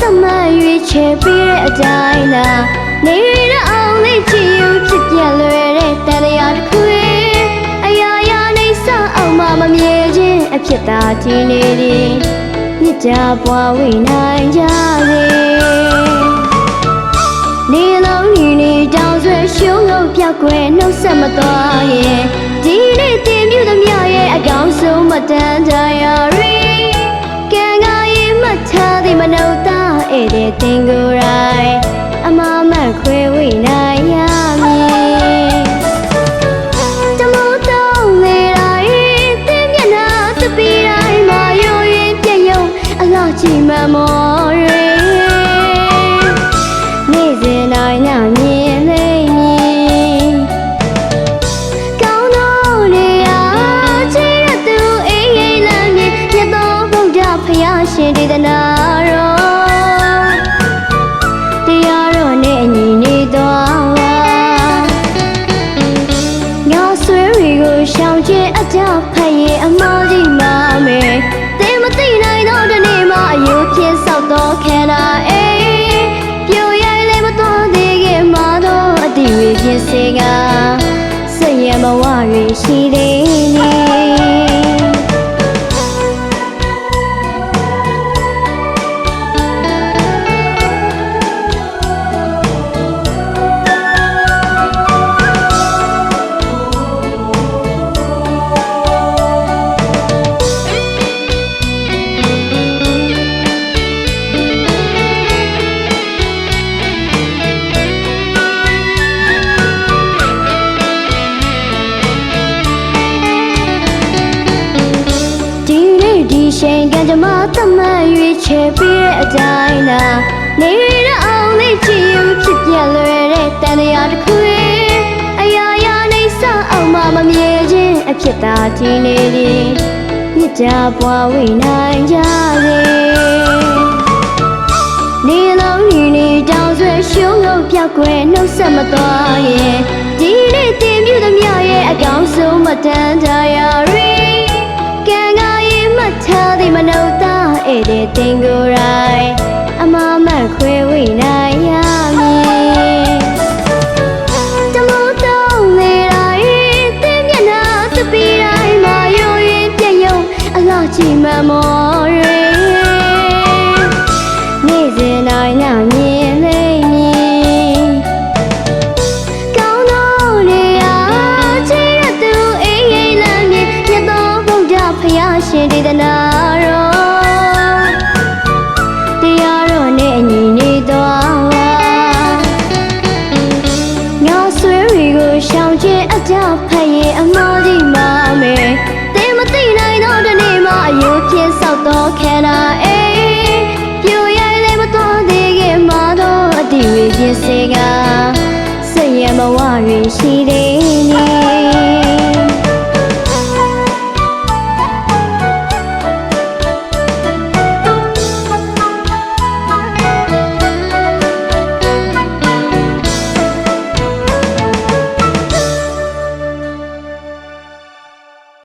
ချိန်ကကြမှာတမတ်ရွေးချယ်ပြီးတဲ့အတိုင်းသာနေရတဲ့အောင်လေးချီယူဖြစ်ပြလွယ်တဲ့တရားတစ်ခုရဲ့အရာရာနေစအောင်မှမမြဲခြင်းအဖြစ်သာတည်နေသည်မြစ်ကြပွားဝိနိုင်ကြစေနေလုံးနေနေတောင်ဆွဲရှုံးလို့ပြောက်ွယ်နှုတ်ဆက်မသွားရဲ့ဒီနေ့တင်ပြသမျှရဲ့အကောင်ဆုံးမတန်တရား သားဧည့် ချိန်ကကြမှာတမတ်ရွေးချယ်ပြီးတဲ့အတိုင်းသာနေရတဲ့အောင်လေးချီယူဖြစ်ပြလွယ်တဲ့တန်တရားတစ်ခုရဲ့အရာရာနေစအောင်မှမမြဲခြင်းအဖြစ်သာတည်နေသည်မြစ်ကြပွားဝိနိုင်ကြစေနေလုံးနေနေတောင်ဆွဲရှုံးလို့ပြောက်ွယ်နှုတ်ဆက်မသွားရဲ့ဒီနေ့တင်ပြသမျှရဲ့အကောင်ဆုံးမတန်တရားရီ နှုတ်သားဧည့်တဲ့တင်ကိုယ်တိုင်အမမတ်ခွဲဝိနိုင် ခ